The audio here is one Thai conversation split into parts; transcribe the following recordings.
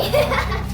ハハハハ!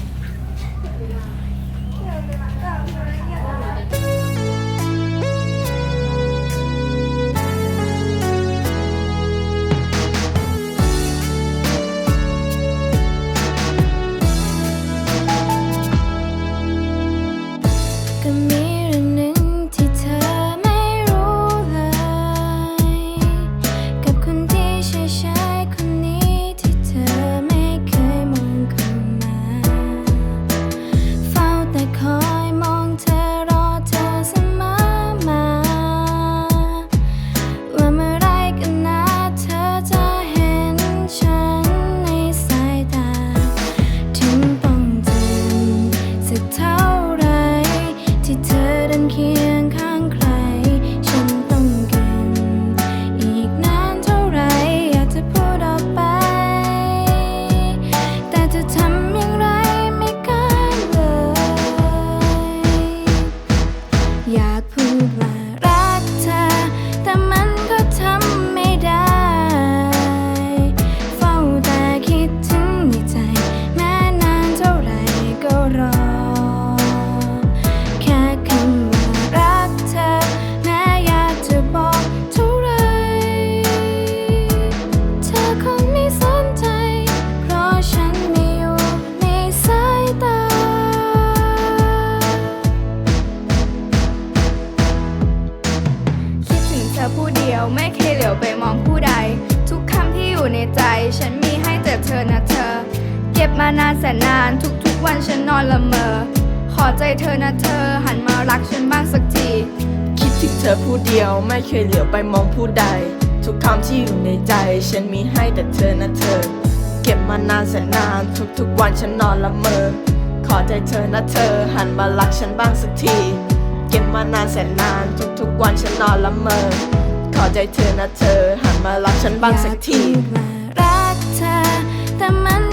มารักเธอ แต่มันก็ทำ ฉันมีให้แต่เธอนะเธอ เก็บมานานแสนนานทุกๆวันฉันนอนละเมอ ขอใจเธอนะเธอ หันมารักฉันบ้างสักที คิดถึงเธอผู้เดียวไม่เคยเหลียวไปมองผู้ใด ทุกคำที่อยู่ในใจ ฉันมีให้แต่เธอนะเธอ เก็บมานานแสนนานทุกๆวันฉันนอนละเมอ ขอใจเธอนะเธอ หันมารักฉันบ้างสักทีเก็บมานานแสนนานทุกๆวันฉันนอนละเมอ ขอใจเธอนะเธอหันมารักฉันบ้างสักที justamente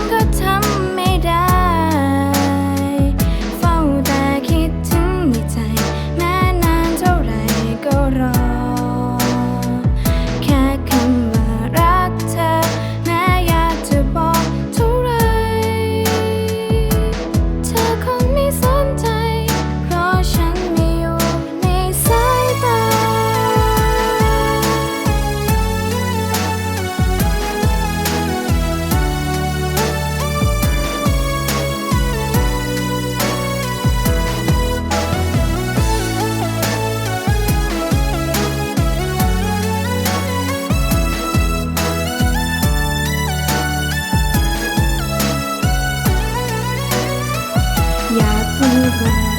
不舒